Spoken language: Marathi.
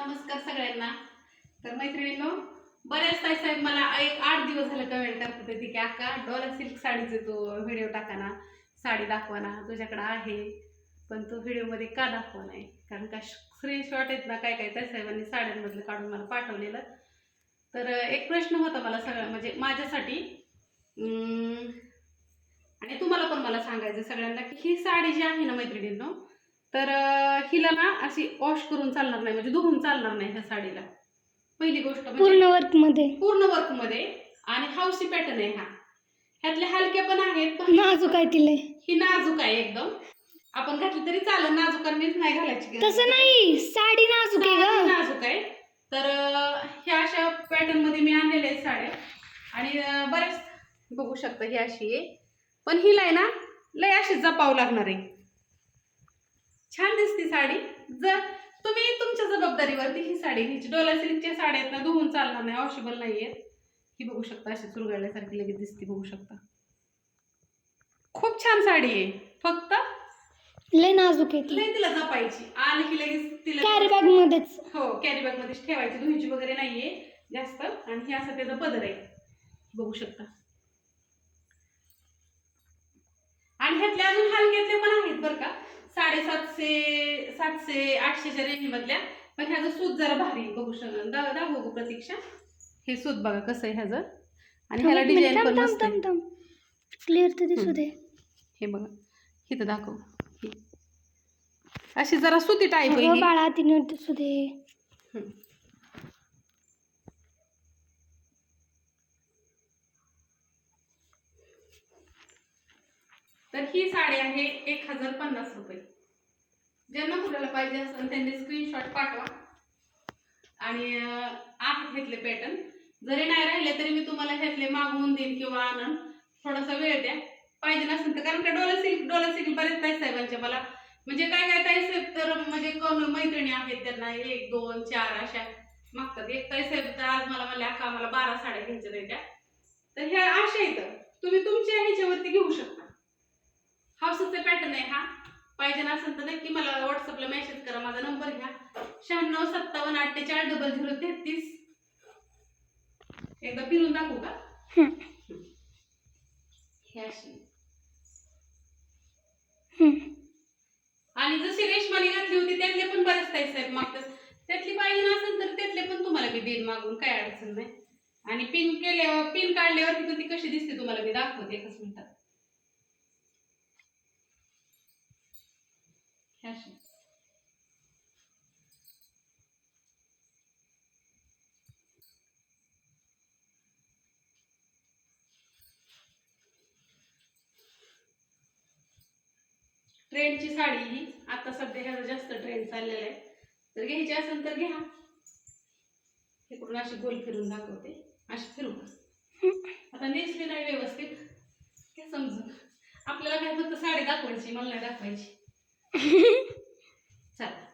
नमस्कार सगळ्यांना. तर मैत्रिणींनो बऱ्याच ताई साहेब मला एक आठ दिवस झालं कमेंट करत होते की अक्का डॉलर सिल्क साडीचे तू व्हिडिओ टाका ना साडी दाखवा ना तुझ्याकडं आहे पण तो व्हिडिओमध्ये का दाखवा नाही कारण का स्क्रीनशॉट आहेत ना काय काय त्या साहेबांनी साड्यांमधलं काढून मला पाठवलेलं. तर एक प्रश्न होता मला सगळ्या म्हणजे माझ्यासाठी आणि तुम्हाला पण मला सांगायचं सगळ्यांना की ही साडी जी आहे ना मैत्रिणींनो तर हिला ना अशी वॉश करून चालणार नाही म्हणजे धुवून चालणार नाही ह्या साडीला. पहिली गोष्ट म्हणजे पूर्ण वर्कमध्ये. पूर्ण वर्कमध्ये. आणि हाऊसी पॅटर्न आहे हा. ह्यातले हलक्या पण आहेत पण नाजूक आहे तिला. ही नाजूक आहे एकदम. आपण घातली तरी चालेल नाजूक नाही घालायची. तसं नाही. साडी नाजूक आहे नाजूक आहे. तर ह्या अशा पॅटर्नमध्ये मी आणलेल्या आहेत साड्या. आणि बऱ्याच बघू शकता ही अशी आहे. पण हिला आहे ना लय अशी जपावं लागणार आहे. छान दिसते साडी. जर तुम्ही तुमच्या जबाबदारीवरती ही साडी घ्यायची. डोला सिल्कच्या साड्या आहेत ना धुवून चालणार नाही वॉशेबल नाही आहेत ही बघू शकता अशी चुरगळल्यासारखी लगेच दिसते बघू शकता. खूप छान साडी आहे. फक्त लय नाजूक आहे ती. लय तिला जपायची. आली की लगेच तिला कॅरी बॅग मध्येच. हो कॅरी बॅग मध्येच ठेवायची. धुईची वगैरे नाहीये जास्त. आणि हे असं त्याचा पदर आहे. बघू शकता. आणि ह्यातले अजून हलक्यातले पण आहेत बरं का. साडेसातशे सातशे आठशेच्या रेंज मधल्या. पण ह्याचं सूत जरा भारी बघू शकता. दा दाखवू प्रतीक्षा. हे सूत बघा कसं आहे ह्याचं. आणि ह्याला डिझाईन पण मस्त. क्लिअर तर दिसू दे. हे बघा. इथं दाखव. अशी जरा सुती टाईप आहे. बाळा तिने दिसू दे. तर ही साडी आहे एक हजार पन्नास रुपये. ज्यांना कुणाला पाहिजे असेल त्यांनी स्क्रीनशॉट पाठवा. आणि अं, घेतले पॅटर्न जरी नाही राहिले तरी मी तुम्हाला घेतले मागवून देईन किंवा आणून. थोडासा वेळ द्या. पाहिजे नसेल तर कारण का डोला सिल्क डोला सिल्क बरेच ताई साहेबांच्या मला. म्हणजे काय काय ताई साहेब तर म्हणजे कोण मैत्रिणी आहेत त्यांना एक दोन चार अशा मागतात. एक ताई साहेब तर आज मला म्हणल्या का मला बारा साड्या घ्यायच्या आहेत त्या तर ह्या अशा इथं तुम्ही तुमच्या ह्याच्यावरती घेऊ शकता हाऊसचा पॅटर्न आहे हा पाहिजे असेल तर नक्की मला व्हॉट्सअपला मेसेज करा माझा नंबर घ्या. शहाण्णव सत्तावन्न अठ्ठेचाळीस डबल झिरो तेहतीस. एकदा फिरून दाखवू का? हे अशी. आणि जशी रेशमाने घातली होती त्यातले पण बरेच ताई साहेब मागतात. त्यातली पाहिजे असेल तर त्यातले पण तुम्हाला मी देईन मागून काय अडचण नाही. आणि पिन केल्यावर पिन काढल्यावर तिथं ती कशी दिसते तुम्हाला मी दाखवते एकच मिनिटात हे अशी. ट्रेंडची साडी ही. आता सध्या ह्याचा जास्त ट्रेंड चाललेला आहे. तर घ्यायची असेल तर घ्या. इकडून अशी गोल फिरून दाखवते. अशी फिरू आता नेसली नाही व्यवस्थित. काय समजून आपल्याला काय फक्त साडी दाखवायची मला नाही दाखवायची. 嘿嘿咋